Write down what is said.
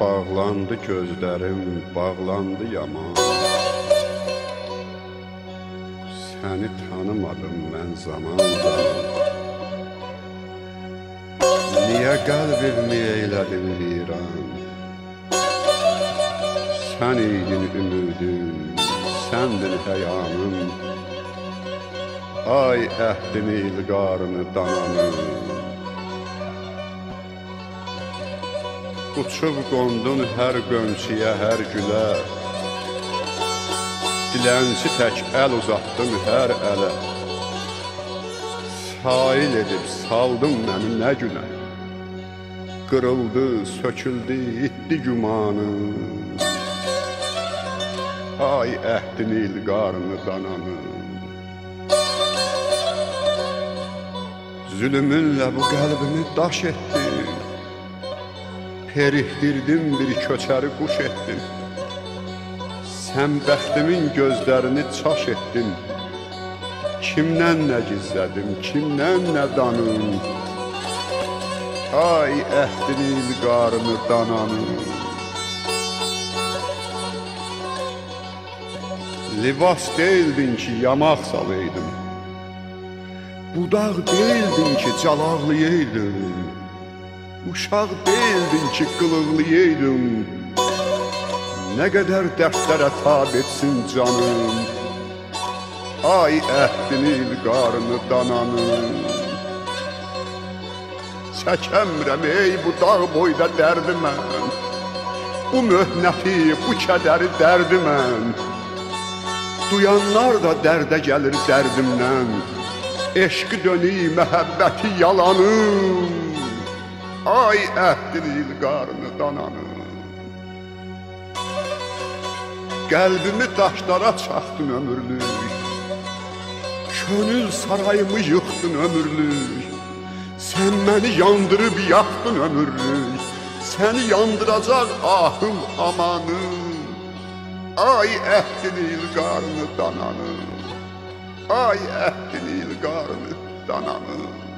Bağlandı gözlərim, bağlandı yaman. Səni tanımadım mən zaman zaman Niyə qəlbimi eylədin viran Sən idin ümidim, səndin həyamım Ay əhdin ilqarını dananım Uçub qondun hər qönçüyə, hər gülə. Dilənçi tək əl uzatdın hər ələ. Sail edib saldın məni nə günə. Qırıldı, söküldü, itdi gümanım Ay əhdin ilqarını dananım Zülümünlə bu qəlbimi daş etdin Perihdirdin bir köçəri quş etdin Sən bəxtimin gözlərini çaş etdin. Kimdən nə gizlədim, kimdən nə danım? Ay əhdin ilqarını dananım Libas deyildin ki, yamaq salaydım Budaq deyildin ki, calaqlayaydın Uşaq deyildin ki, qılığlayaydın Nə qədər dərdlərə tab etsin canım. Ay əhdin ilqarını dananım Çəkəmirəm ey bu dağ boyda dərdi mən Bu möhnəti, bu kədəri dərdi mən Duyanlar da dərdə gəlir dərdimdən. Eşqi dönü, məhəbbəti yalanım Ay əhdin ilqarını dananım Qəlbimi daşlara çaxdın ömürlük. Könül sarayımı yıxdın ömürlük. Sən məni yandırıb yaxdın ömürlük. Səni yandıracaq ahım amanım Ay əhdin ilqarını dananım Ay əhdin ilqarını dananım